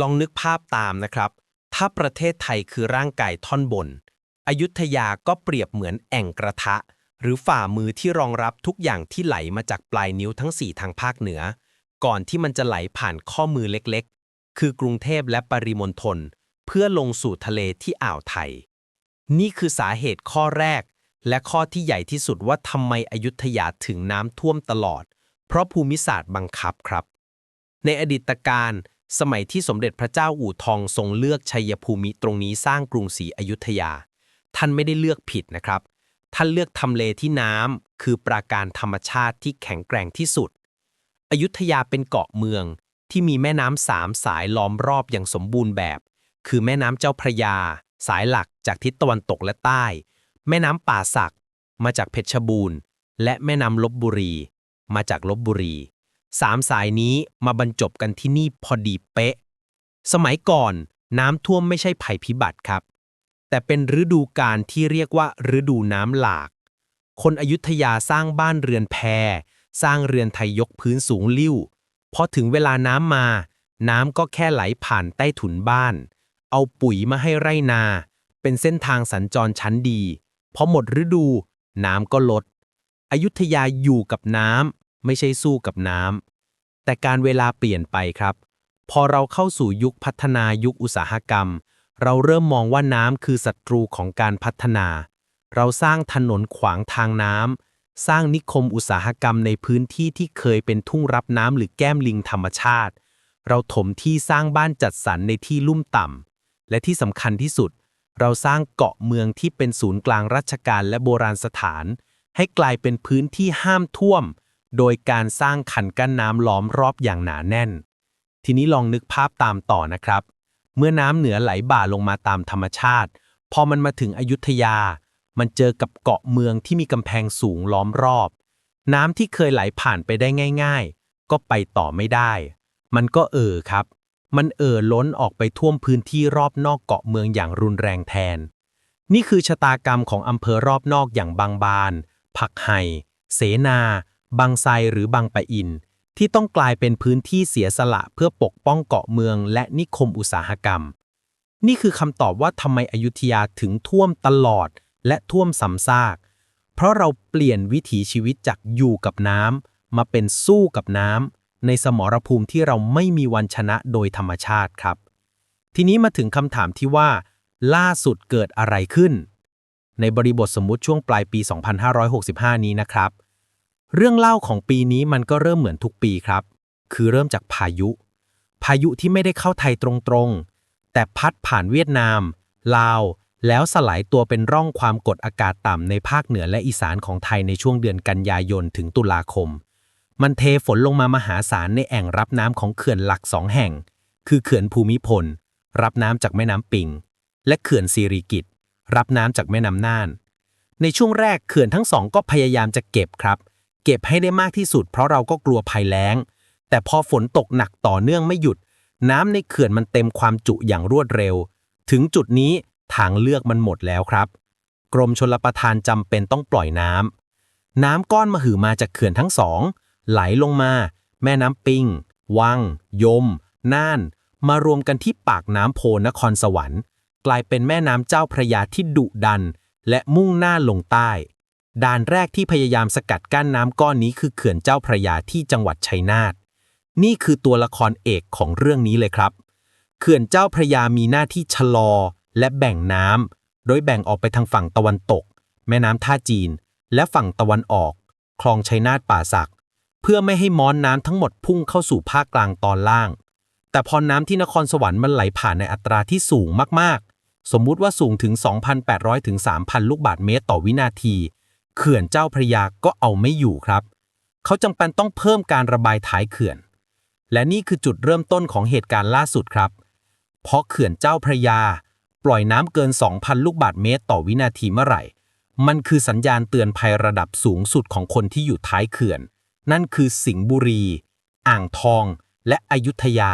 ลองนึกภาพตามนะครับ ถ้าประเทศไทยคือร่างกายท่อนบน อยุธยาก็เปรียบเหมือนแอ่งกระทะ หรือฝ่ามือที่รองรับทุกอย่างที่ไหลมาจากปลายนิ้วทั้ง 4 ทางภาคเหนือ ก่อนที่มันจะไหลผ่านข้อมือเล็กๆ คือกรุงเทพและปริมณฑลเพื่อลงสู่ทะเลที่อ่าวไทย นี่คือสาเหตุข้อแรก และข้อที่ใหญ่ที่สุดว่าทำไมอยุธยาถึงน้ำท่วมตลอด เพราะภูมิศาสตร์บังคับครับ ในอดีตการ สมัยที่สมเด็จพระเจ้าอู่ทองทรงเลือกชัยภูมิตรงนี้สร้างกรุงศรีอยุธยา ท่านไม่ได้เลือกผิดนะครับ ท่านเลือกทำเลที่น้ำคือปราการธรรมชาติที่แข็งแกร่งที่สุด อยุธยาเป็นเกาะเมืองที่มีแม่น้ำสามสายล้อมรอบอย่างสมบูรณ์แบบ คือแม่น้ำเจ้าพระยา สายหลักจากทิศตะวันตกและใต้ แม่น้ำป่าสัก มาจากเพชรบูรณ์ และแม่น้ำลบบุรี มาจากลบบุรี สามสายนี้มาบรรจบกันที่นี่พอดีเป๊ะ สมัยก่อนน้ำท่วมไม่ใช่ภัยพิบัติครับ แต่เป็นฤดูกาลที่เรียกว่าฤดูน้ำหลาก คนอยุธยาสร้างบ้านเรือนแพสร้างเรือนไทยยกพื้นสูงลิ่วพอถึงเวลาน้ำมา น้ำก็แค่ไหลผ่านใต้ถุนบ้าน เอาปุ๋ยมาให้ไร่นา เป็นเส้นทางสัญจรชั้นดี พอหมดฤดู น้ำก็ลด อยุธยาอยู่กับน้ำ ไม่ใช่สู้กับน้ำ แต่การเวลาเปลี่ยนไปครับ พอเราเข้าสู่ยุคพัฒนายุคอุตสาหกรรม เราเริ่มมองว่าน้ำคือศัตรูของการพัฒนา เราสร้างถนนขวางทางน้ำ สร้างนิคมอุตสาหกรรมในพื้นที่ที่เคยเป็นทุ่งรับน้ำหรือแก้มลิงธรรมชาติ เราถมที่สร้างบ้านจัดสรรในที่ลุ่มต่ำ และที่สำคัญที่สุด เราสร้างเกาะเมืองที่เป็นศูนย์กลางราชการและโบราณสถาน ให้กลายเป็นพื้นที่ห้ามท่วม โดยการสร้างคันกั้นน้ำล้อมรอบอย่างหนาแน่น ทีนี้ลองนึกภาพตามต่อนะครับ เมื่อน้ำเหนือไหลบ่าลงมาตามธรรมชาติ พอมันมาถึงอยุธยา มันเจอกับเกาะเมืองที่มีกำแพงสูงล้อมรอบ น้ำที่เคยไหลผ่านไปได้ง่าย ๆ ก็ไปต่อไม่ได้ มันก็เอ่อครับ มันเอ่อล้นออกไปท่วมพื้นที่รอบนอกเกาะเมืองอย่างรุนแรงแทน นี่คือชะตากรรมของอำเภอรอบนอกอย่างบางบาน ผักไห่เสนา บางไทรหรือบางปะอิน ที่ต้องกลายเป็นพื้นที่เสียสละเพื่อปกป้องเกาะเมืองและนิคมอุตสาหกรรม นี่คือคำตอบว่าทำไมอยุธยาถึงท่วมตลอดและท่วมซ้ำซาก เพราะเราเปลี่ยนวิถีชีวิตจากอยู่กับน้ำมาเป็นสู้กับน้ำในสมรภูมิที่เราไม่มีวันชนะโดยธรรมชาติครับ ทีนี้มาถึงคำถามที่ว่า ล่าสุดเกิดอะไรขึ้น ในบริบทสมมุติช่วงปลายปี 2565 นี้นะครับ เรื่องเล่าของปีนี้มันก็เริ่มเหมือนทุกปีครับ คือเริ่มจากพายุ พายุที่ไม่ได้เข้าไทยตรงๆ แต่พัดผ่านเวียดนาม ลาว แล้วสลายตัวเป็นร่องความกดอากาศต่ำในภาคเหนือและอีสานของไทยในช่วงเดือนกันยายนถึงตุลาคม มันเทฝนลงมามหาศาลในแอ่งรับน้ำของเขื่อนหลักสองแห่ง คือเขื่อนภูมิพล รับน้ำจากแม่น้ำปิง และเขื่อนสิริกิตรับน้ำจากแม่น้ำน่าน ในช่วงแรกเขื่อนทั้งสองก็พยายามจะเก็บครับ เก็บให้ได้มากที่สุด เพราะเราก็กลัวภัยแล้ง แต่พอฝนตกหนักต่อเนื่องไม่หยุด น้ำในเขื่อนมันเต็มความจุอย่างรวดเร็ว ถึงจุดนี้ทางเลือกมันหมดแล้วครับ กรมชลประทานจำเป็นต้องปล่อยน้ำน้ำก้อนมหึมาจากเขื่อนทั้งสอง ไหลลงมา แม่น้ำปิง วัง ยม น่าน มารวมกันที่ปากน้ำโพนครสวรรค์ กลายเป็นแม่น้ำเจ้าพระยาที่ดุดัน และมุ่งหน้าลงใต้ ด่านแรกที่พยายามสกัดกั้นน้ำก้อนนี้คือเขื่อนเจ้าพระยาที่จังหวัดชัยนาทนี่คือตัวละครเอกของเรื่องนี้เลยครับ เขื่อนเจ้าพระยามีหน้าที่ชะลอ และแบ่งน้ำโดยแบ่งออกไปทางฝั่งตะวันตก แม่น้ำท่าจีน และฝั่งตะวันออก คลองชัยนาทป่าสัก เพื่อไม่ให้ม้อนน้ำทั้งหมดพุ่งเข้าสู่ภาคกลางตอนล่าง แต่พอน้ำที่นครสวรรค์มันไหลผ่านในอัตราที่สูงมากๆ สมมุติว่าสูงถึง 2,800ถึง3,000 ลูกบาศก์เมตรต่อวินาที เขื่อนเจ้าพระยาก็เอาไม่อยู่ครับ เขาจำเป็นต้องเพิ่มการระบายท้ายเขื่อน และนี่คือจุดเริ่มต้นของเหตุการณ์ล่าสุดครับ เพราะเขื่อนเจ้าพระยา ปล่อยน้ำเกิน 2,000 ลูกบาศก์เมตรต่อวินาทีเมื่อไหร่ มันคือสัญญาณเตือนภัยระดับสูงสุดของคนที่อยู่ท้ายเขื่อน นั่นคือสิงห์บุรี อ่างทอง และอยุธยา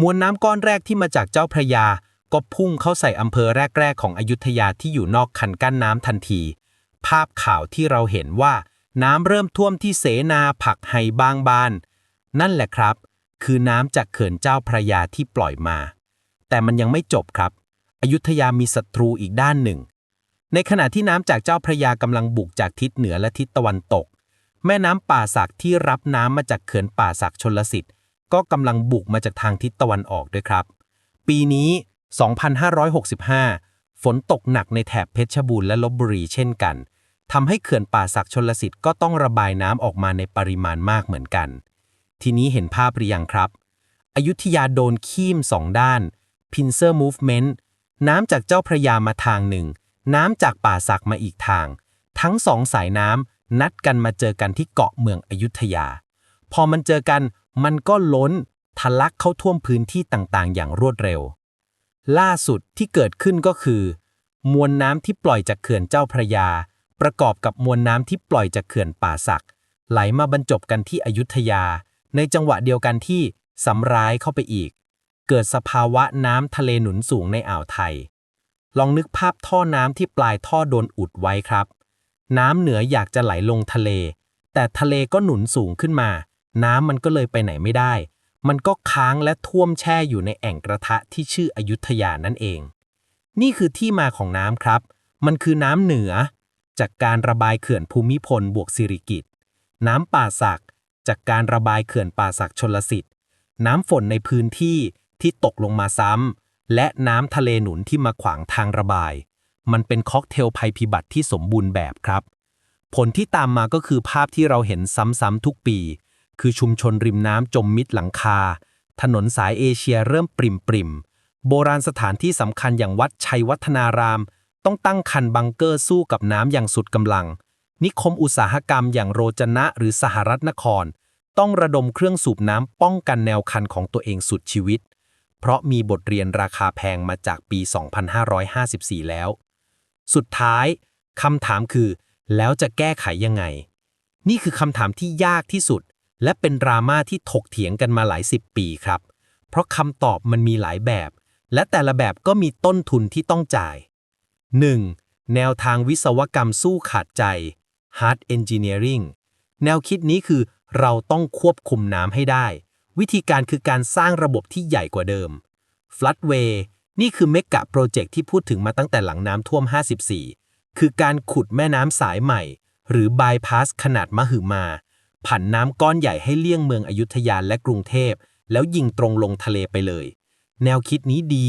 มวลน้ำก้อนแรกที่มาจากเจ้าพระยาก็พุ่งเข้าใส่อำเภอแรก ๆ ของอยุธยาที่อยู่นอกคันกั้นน้ำทันที ภาพข่าวที่เราเห็นว่า น้ำเริ่มท่วมที่เสนาผักไห่บางบาน นั่นแหละครับ คือน้ำจากเขื่อนเจ้าพระยาที่ปล่อยมา แต่มันยังไม่จบครับ อยุธยามีศัตรูอีกด้านหนึ่ง ในขณะที่น้ำจากเจ้าพระยากำลังบุกจากทิศเหนือและทิศตะวันตก แม่น้ำป่าสักที่รับน้ำมาจากเขื่อนป่าสักชนลสิทธิ์ก็กำลังบุกมาจากทางทิศตะวันออกด้วยครับ ปีนี้ 2565 ฝนตกหนักในแถบเพชรบูรณ์และลบบุรีเช่นกันทำให้เขื่อนป่าสักชนลสิทธิ์ก็ต้องระบายน้ำออกมาในปริมาณมากเหมือนกัน ทีนี้เห็นภาพหรือยังครับ อยุธยาโดนคีมสองด้าน Pincer Movement น้ำจากเจ้าพระยามาทางหนึ่ง น้ำจากป่าสักมาอีกทาง ทั้งสองสายน้ำนัดกันมาเจอกันที่เกาะเมืองอยุธยา พอมันเจอกันมันก็ล้นทะลักเข้าท่วมพื้นที่ต่างๆ อย่างรวดเร็ว ล่าสุดที่เกิดขึ้นก็คือ มวลน้ำที่ปล่อยจากเขื่อนเจ้าพระยา ประกอบกับมวลน้ำที่ปล่อยจากเขื่อนป่าสักไหลมาบรรจบกันที่อยุธยา ในจังหวะเดียวกันที่สำร้ายเข้าไปอีก เกิดสภาวะน้ำทะเลหนุนสูงในอ่าวไทย ลองนึกภาพท่อน้ำที่ปลายท่อโดนอุดไว้ครับ น้ำเหนืออยากจะไหลลงทะเล แต่ทะเลก็หนุนสูงขึ้นมา น้ำมันก็เลยไปไหนไม่ได้ มันก็ค้างและท่วมแช่อยู่ในแอ่งกระทะที่ชื่ออยุธยานั่นเอง นี่คือที่มาของน้ำครับ มันคือน้ำเหนือ จากการระบายเขื่อนภูมิพลบวกสิริกิตน้ำป่าสักจากการระบายเขื่อนป่าสักชนลสิทธิ์น้ำฝนในพื้นที่ที่ตกลงมาซ้ำและน้ำทะเลหนุนที่มาขวางทางระบาย มันเป็นค็อกเทลภัยพิบัติที่สมบูรณ์แบบครับ ผลที่ตามมาก็คือภาพที่เราเห็นซ้ำๆทุกปี คือชุมชนริมน้ำจมมิดหลังคา ถนนสายเอเชียเริ่มปริมปริมโบราณสถานที่สำคัญอย่างวัดชัยวัฒนาราม ต้องตั้งคันบังเกอร์สู้กับน้ำอย่างสุดกำลัง นิคมอุตสาหกรรมอย่างโรจนะหรือสหรัฐนคร ต้องระดมเครื่องสูบน้ำป้องกันแนวคันของตัวเองสุดชีวิต เพราะมีบทเรียนราคาแพงมาจากปี 2554 แล้ว สุดท้ายคำถามคือ แล้วจะแก้ไขยังไง นี่คือคำถามที่ยากที่สุด และเป็นดราม่าที่ถกเถียงกันมาหลายสิบปีครับ เพราะคำตอบมันมีหลายแบบ และแต่ละแบบก็มีต้นทุนที่ต้องจ่าย 1. แนวทางวิศวกรรมสู้ขาดใจ Hard Engineering แนวคิดนี้คือเราต้องควบคุมน้ำให้ได้ วิธีการคือการสร้างระบบที่ใหญ่กว่าเดิม Floodway นี่คือเมกะโปรเจกต์ที่พูดถึงมาตั้งแต่หลังน้ำท่วม 54 คือการขุดแม่น้ำสายใหม่ หรือบายพาสขนาดมหึมา ผันน้ำก้อนใหญ่ให้เลี่ยงเมืองอยุธยาและกรุงเทพ แล้วยิงตรงลงทะเลไปเลย แนวคิดนี้ดี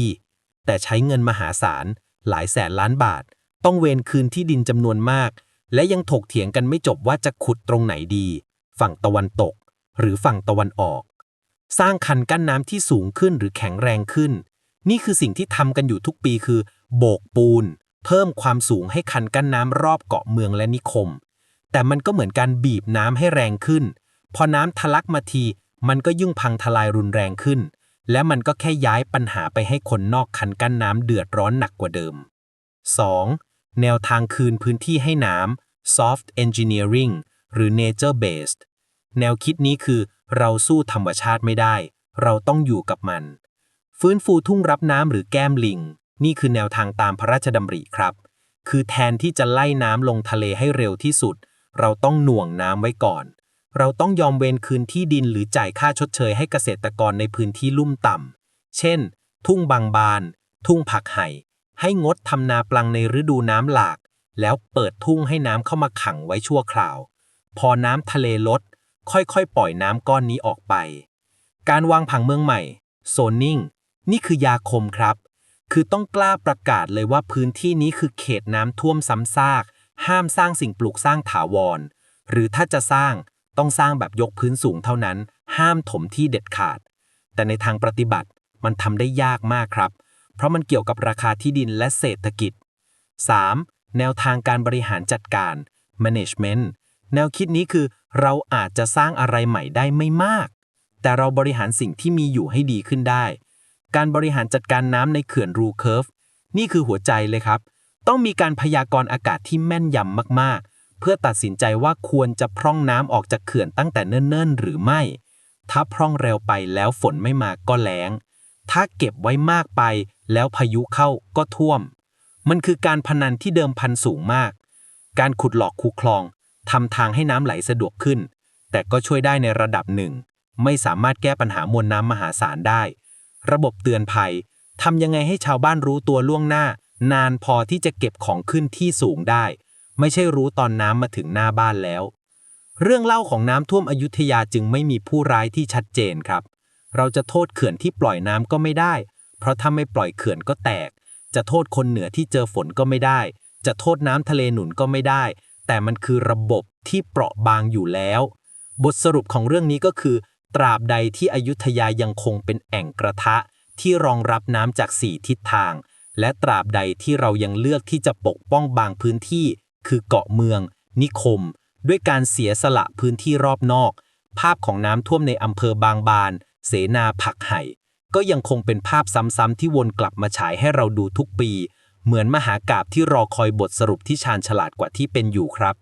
แต่ใช้เงินมหาศาล หลายแสนล้านบาท ต้องเวนคืนที่ดินจำนวนมาก และยังถกเถียงกันไม่จบว่าจะขุดตรงไหนดี ฝั่งตะวันตก หรือฝั่งตะวันออก สร้างคันกั้นน้ำที่สูงขึ้นหรือแข็งแรงขึ้น นี่คือสิ่งที่ทำกันอยู่ทุกปีคือ โบกปูน เพิ่มความสูงให้คันกั้นน้ำรอบเกาะเมืองและนิคม แต่มันก็เหมือนการบีบน้ำให้แรงขึ้น พอน้ำทะลักมาที มันก็ยุ่งพังทลายรุนแรงขึ้น และมันก็แค่ย้ายปัญหาไปให้คนนอกคันกั้นน้ำเดือดร้อนหนักกว่าเดิม 2. แนวทางคืนพื้นที่ให้น้ำ soft engineering หรือ nature based แนวคิดนี้คือเราสู้ธรรมชาติไม่ได้ เราต้องอยู่กับมัน ฟื้นฟูทุ่งรับน้ำหรือแก้มลิง นี่คือแนวทางตามพระราชดำริครับ คือแทนที่จะไล่น้ำลงทะเลให้เร็วที่สุด เราต้องหน่วงน้ำไว้ก่อน เราต้องยอมเวนคืนที่ดินหรือจ่ายค่าชดเชยให้เกษตรกรในพื้นที่ลุ่มต่ำ เช่น ทุ่งบางบาน ทุ่งผักไห่ ให้งดทำนาปลังในฤดูน้ำหลาก แล้วเปิดทุ่งให้น้ำเข้ามาขังไว้ชั่วคราว พอน้ำทะเลลด ค่อยๆ ปล่อยน้ำก้อนนี้ออกไป การวางผังเมืองใหม่โซนนิ่งนี่คือยาคมครับ คือต้องกล้าประกาศเลยว่าพื้นที่นี้คือเขตน้ำท่วมซ้ำซาก ห้ามสร้างสิ่งปลูกสร้างถาวร หรือถ้าจะสร้างต้องสร้างแบบยกพื้นสูงเท่านั้น ห้ามถมที่เด็ดขาด แต่ในทางปฏิบัติมันทำได้ยากมากครับ เพราะมันเกี่ยวกับราคาที่ดินและเศรษฐกิจ 3. แนวทางการบริหารจัดการ management แนวคิดนี้คือเราอาจจะสร้างอะไรใหม่ได้ไม่มาก แต่เราบริหารสิ่งที่มีอยู่ให้ดีขึ้นได้ การบริหารจัดการน้ำในเขื่อนรูเคิร์ฟนี่คือหัวใจเลยครับ ต้องมีการพยากรณ์อากาศที่แม่นยำมากๆ เพื่อตัดสินใจว่าควรจะพร่องน้ำออกจากเขื่อนตั้งแต่เนิ่นๆ หรือไม่ ถ้าพร่องเร็วไปแล้วฝนไม่มาก็แล้ง ถ้าเก็บไว้มากไปแล้วพายุเข้าก็ท่วม มันคือการพนันที่เดิมพันสูงมาก การขุดหลอกคูคลองทำทางให้น้ำไหลสะดวกขึ้น แต่ก็ช่วยได้ในระดับหนึ่ง ไม่สามารถแก้ปัญหามวลน้ำมหาศาลได้ ระบบเตือนภัยทำยังไงให้ชาวบ้านรู้ตัวล่วงหน้า นานพอที่จะเก็บของขึ้นที่สูงได้ ไม่ใช่รู้ตอนน้ำมาถึงหน้าบ้านแล้ว เรื่องเล่าของน้ำท่วมอยุธยาจึงไม่มีผู้ร้ายที่ชัดเจนครับ เราจะโทษเขื่อนที่ปล่อยน้ำก็ไม่ได้ เพราะถ้าไม่ปล่อยเขื่อนก็แตก จะโทษคนเหนือที่เจอฝนก็ไม่ได้ จะโทษน้ำทะเลหนุนก็ไม่ได้ แต่มันคือระบบที่เปราะบางอยู่แล้ว บทสรุปของเรื่องนี้ก็คือ ตราบใดที่อยุธยายังคงเป็นแอ่งกระทะที่รองรับน้ำจากสี่ทิศทาง และตราบใดที่เรายังเลือกที่จะปกป้องบางพื้นที่ คือเกาะเมือง นิคม ด้วยการเสียสละพื้นที่รอบนอก ภาพของน้ำท่วมในอำเภอบางบาน เสนาผักไห่ ก็ยังคงเป็นภาพซ้ำๆที่วนกลับมาฉายให้เราดูทุกปี เหมือนมหากาบที่รอคอยบทสรุปที่ชาญฉลาดกว่าที่เป็นอยู่ครับ